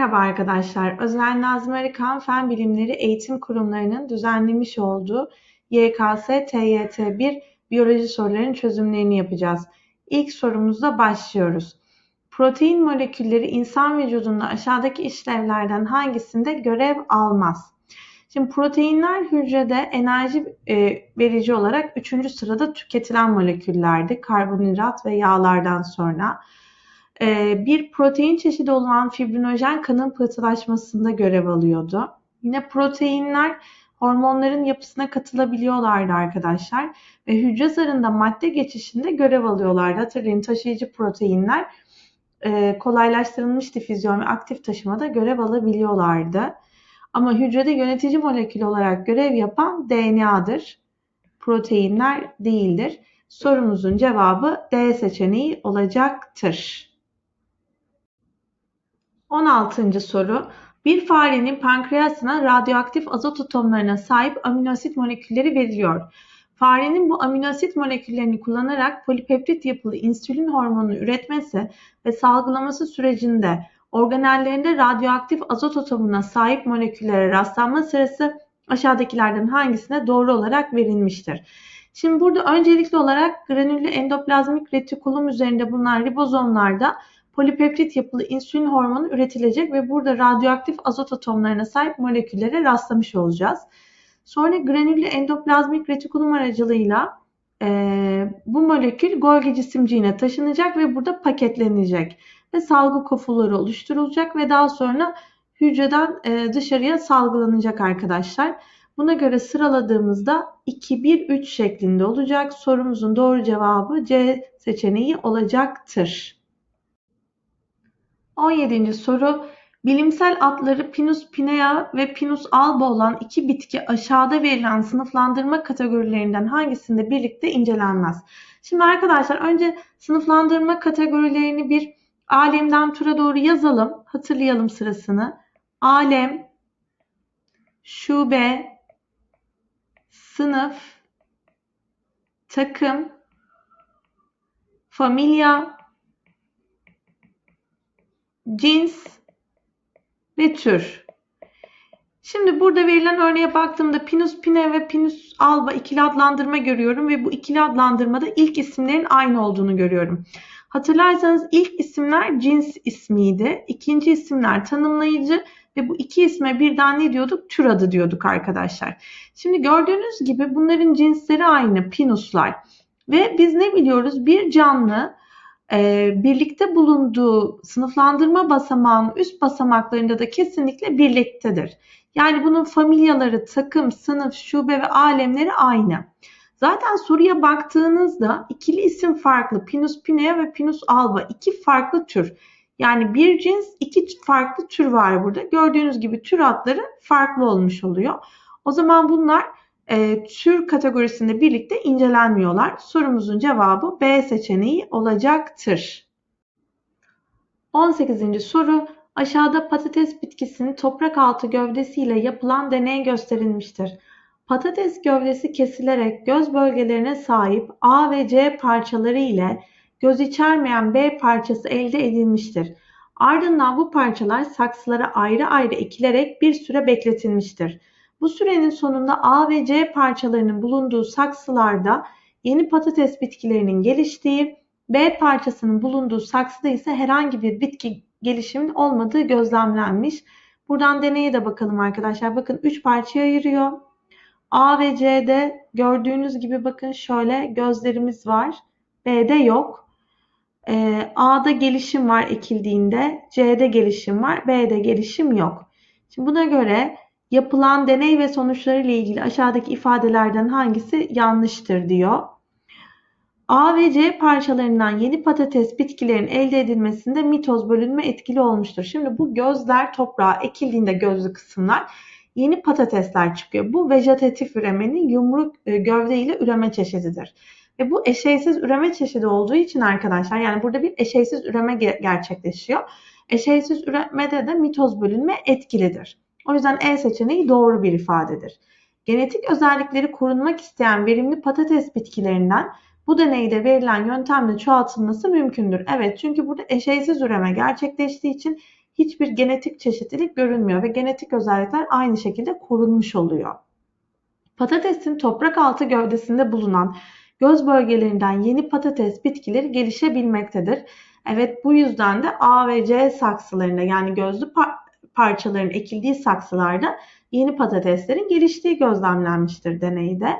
Merhaba arkadaşlar. Özel Nazım Arıkan Fen Bilimleri Eğitim Kurumlarının düzenlemiş olduğu YKS TYT1 biyoloji sorularının çözümlerini yapacağız. İlk sorumuzda başlıyoruz. Protein molekülleri insan vücudunda aşağıdaki işlevlerden hangisinde görev almaz? Şimdi proteinler hücrede enerji e, verici olarak 3. sırada tüketilen moleküllerdi. Karbonhidrat ve yağlardan sonra. Ee, bir protein çeşidi olan fibrinojen kanın pıhtılaşmasında görev alıyordu. Yine proteinler hormonların yapısına katılabiliyorlardı arkadaşlar. Ve hücre zarında madde geçişinde görev alıyorlardı. Hatırlayın taşıyıcı proteinler e, kolaylaştırılmış difüzyon ve aktif taşımada görev alabiliyorlardı. Ama hücrede yönetici molekül olarak görev yapan DNA'dır. Proteinler değildir. Sorumuzun cevabı D seçeneği olacaktır. 16. soru. Bir farenin pankreasına radyoaktif azot atomlarına sahip aminoasit molekülleri veriliyor. Farenin bu aminoasit moleküllerini kullanarak polipeptit yapılı insülin hormonunu üretmesi ve salgılaması sürecinde organellerinde radyoaktif azot atomuna sahip moleküllere rastlanma sırası aşağıdakilerden hangisine doğru olarak verilmiştir? Şimdi burada öncelikli olarak granüllü endoplazmik retikulum üzerinde bulunan ribozomlarda polipeptit yapılı insülin hormonu üretilecek ve burada radyoaktif azot atomlarına sahip moleküllere rastlamış olacağız. Sonra granüllü endoplazmik retikulum aracılığıyla e, bu molekül Golgi cisimciğine taşınacak ve burada paketlenecek ve salgı kofulları oluşturulacak ve daha sonra hücreden e, dışarıya salgılanacak arkadaşlar. Buna göre sıraladığımızda 2-1-3 şeklinde olacak. Sorumuzun doğru cevabı C seçeneği olacaktır. 17. soru Bilimsel adları Pinus pinea ve Pinus alba olan iki bitki aşağıda verilen sınıflandırma kategorilerinden hangisinde birlikte incelenmez? Şimdi arkadaşlar önce sınıflandırma kategorilerini bir alemden tura doğru yazalım. Hatırlayalım sırasını. Alem, şube, sınıf, takım, familya, cins ve tür. Şimdi burada verilen örneğe baktığımda Pinus pine ve Pinus alba ikili adlandırma görüyorum ve bu ikili adlandırmada ilk isimlerin aynı olduğunu görüyorum. Hatırlarsanız ilk isimler cins ismiydi. İkinci isimler tanımlayıcı ve bu iki isme birden ne diyorduk? Tür adı diyorduk arkadaşlar. Şimdi gördüğünüz gibi bunların cinsleri aynı pinuslar. Ve biz ne biliyoruz? Bir canlı birlikte bulunduğu sınıflandırma basamağının üst basamaklarında da kesinlikle birliktedir. Yani bunun familyaları, takım, sınıf, şube ve alemleri aynı. Zaten soruya baktığınızda ikili isim farklı. Pinus pinea ve Pinus alba iki farklı tür. Yani bir cins iki farklı tür var burada. Gördüğünüz gibi tür adları farklı olmuş oluyor. O zaman bunlar e, tür kategorisinde birlikte incelenmiyorlar. Sorumuzun cevabı B seçeneği olacaktır. 18. soru Aşağıda patates bitkisinin toprak altı gövdesiyle yapılan deney gösterilmiştir. Patates gövdesi kesilerek göz bölgelerine sahip A ve C parçaları ile göz içermeyen B parçası elde edilmiştir. Ardından bu parçalar saksılara ayrı ayrı ekilerek bir süre bekletilmiştir. Bu sürenin sonunda A ve C parçalarının bulunduğu saksılarda yeni patates bitkilerinin geliştiği, B parçasının bulunduğu saksıda ise herhangi bir bitki gelişiminin olmadığı gözlemlenmiş. Buradan deneye de bakalım arkadaşlar. Bakın 3 parçaya ayırıyor. A ve C'de gördüğünüz gibi bakın şöyle gözlerimiz var. B'de yok. Ee, A'da gelişim var ekildiğinde. C'de gelişim var. B'de gelişim yok. Şimdi buna göre yapılan deney ve sonuçları ile ilgili aşağıdaki ifadelerden hangisi yanlıştır diyor. A ve C parçalarından yeni patates bitkilerin elde edilmesinde mitoz bölünme etkili olmuştur. Şimdi bu gözler toprağa ekildiğinde gözlü kısımlar yeni patatesler çıkıyor. Bu vejetatif üremenin yumruk e, gövde ile üreme çeşididir. Ve bu eşeysiz üreme çeşidi olduğu için arkadaşlar yani burada bir eşeysiz üreme gerçekleşiyor. Eşeysiz üremede de mitoz bölünme etkilidir. O yüzden E seçeneği doğru bir ifadedir. Genetik özellikleri korunmak isteyen verimli patates bitkilerinden bu deneyde verilen yöntemle çoğaltılması mümkündür. Evet çünkü burada eşeysiz üreme gerçekleştiği için hiçbir genetik çeşitlilik görünmüyor ve genetik özellikler aynı şekilde korunmuş oluyor. Patatesin toprak altı gövdesinde bulunan göz bölgelerinden yeni patates bitkileri gelişebilmektedir. Evet bu yüzden de A ve C saksılarında yani gözlü parçaların ekildiği saksılarda yeni patateslerin geliştiği gözlemlenmiştir deneyde.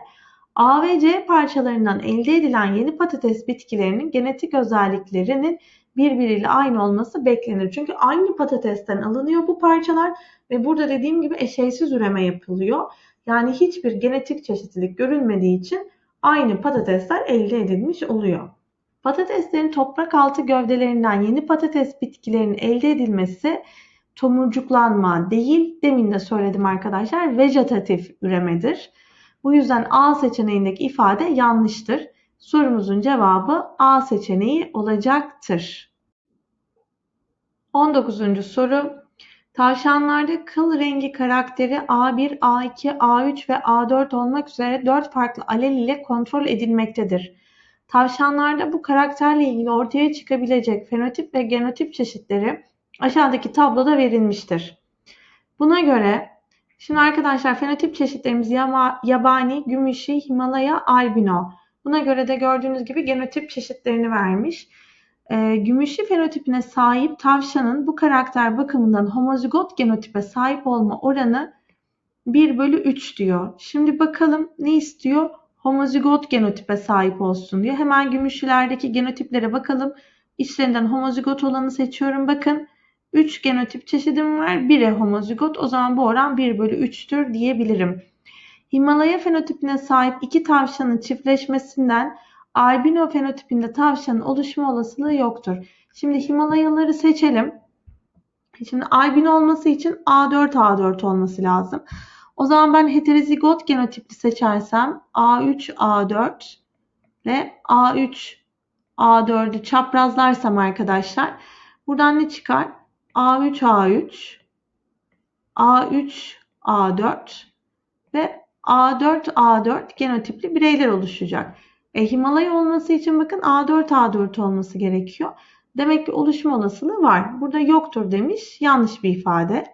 A ve C parçalarından elde edilen yeni patates bitkilerinin genetik özelliklerinin birbiriyle aynı olması beklenir. Çünkü aynı patatesten alınıyor bu parçalar ve burada dediğim gibi eşeysiz üreme yapılıyor. Yani hiçbir genetik çeşitlilik görülmediği için aynı patatesler elde edilmiş oluyor. Patateslerin toprak altı gövdelerinden yeni patates bitkilerinin elde edilmesi tomurcuklanma değil, demin de söyledim arkadaşlar, vejetatif üremedir. Bu yüzden A seçeneğindeki ifade yanlıştır. Sorumuzun cevabı A seçeneği olacaktır. 19. soru. Tavşanlarda kıl rengi karakteri A1, A2, A3 ve A4 olmak üzere 4 farklı alel ile kontrol edilmektedir. Tavşanlarda bu karakterle ilgili ortaya çıkabilecek fenotip ve genotip çeşitleri aşağıdaki tabloda verilmiştir. Buna göre şimdi arkadaşlar fenotip çeşitlerimiz yabani, gümüşi, Himalaya, albino. Buna göre de gördüğünüz gibi genotip çeşitlerini vermiş. E, gümüşü fenotipine sahip tavşanın bu karakter bakımından homozigot genotipe sahip olma oranı 1 bölü 3 diyor. Şimdi bakalım ne istiyor? Homozigot genotipe sahip olsun diyor. Hemen gümüşlülerdeki genotiplere bakalım. İçlerinden homozigot olanı seçiyorum. Bakın 3 genotip çeşidim var. 1'e homozigot. O zaman bu oran 1 bölü 3'tür diyebilirim. Himalaya fenotipine sahip iki tavşanın çiftleşmesinden albino fenotipinde tavşanın oluşma olasılığı yoktur. Şimdi Himalayaları seçelim. Şimdi albino olması için A4 A4 olması lazım. O zaman ben heterozigot genotipli seçersem A3 A4 ve A3 A4'ü çaprazlarsam arkadaşlar buradan ne çıkar? A3 A3 A3 A4 ve A4 A4 genotipli bireyler oluşacak. E, Himalaya olması için bakın A4 A4 olması gerekiyor. Demek ki oluşma olasılığı var. Burada yoktur demiş. Yanlış bir ifade.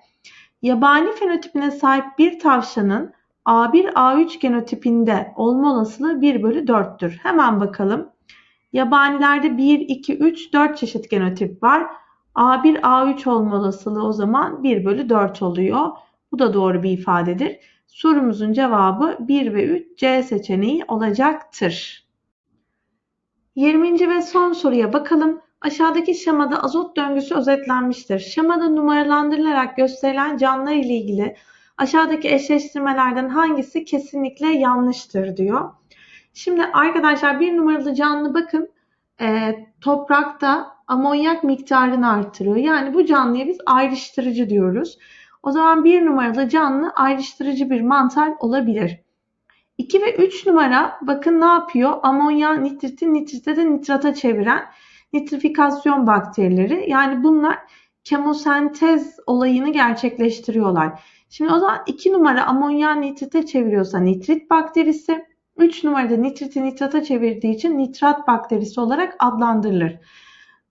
Yabani fenotipine sahip bir tavşanın A1 A3 genotipinde olma olasılığı 1 bölü 4'tür. Hemen bakalım. Yabanilerde 1, 2, 3, 4 çeşit genotip var. A1 A3 olma olasılığı o zaman 1 bölü 4 oluyor. Bu da doğru bir ifadedir. Sorumuzun cevabı 1 ve 3 C seçeneği olacaktır. 20. ve son soruya bakalım. Aşağıdaki şemada azot döngüsü özetlenmiştir. Şemada numaralandırılarak gösterilen canlılar ile ilgili aşağıdaki eşleştirmelerden hangisi kesinlikle yanlıştır diyor. Şimdi arkadaşlar bir numaralı canlı bakın e, toprakta amonyak miktarını artırıyor. Yani bu canlıya biz ayrıştırıcı diyoruz. O zaman bir numaralı canlı ayrıştırıcı bir mantar olabilir. 2 ve 3 numara bakın ne yapıyor? Amonya nitriti nitrite de nitrata çeviren nitrifikasyon bakterileri. Yani bunlar kemosentez olayını gerçekleştiriyorlar. Şimdi o zaman 2 numara amonya nitrite çeviriyorsa nitrit bakterisi, 3 numarada nitriti nitrata çevirdiği için nitrat bakterisi olarak adlandırılır.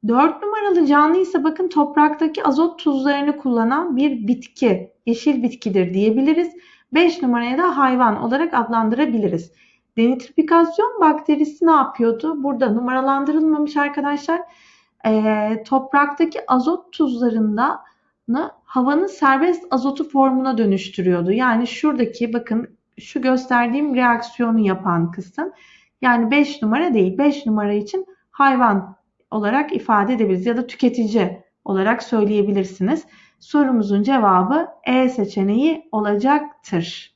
4 numaralı canlı ise bakın topraktaki azot tuzlarını kullanan bir bitki, yeşil bitkidir diyebiliriz. 5 numaraya da hayvan olarak adlandırabiliriz. Denitrifikasyon bakterisi ne yapıyordu? Burada numaralandırılmamış arkadaşlar. E, topraktaki azot tuzlarında havanın serbest azotu formuna dönüştürüyordu. Yani şuradaki bakın şu gösterdiğim reaksiyonu yapan kısım. Yani 5 numara değil. 5 numara için hayvan olarak ifade edebiliriz ya da tüketici olarak söyleyebilirsiniz. Sorumuzun cevabı E seçeneği olacaktır.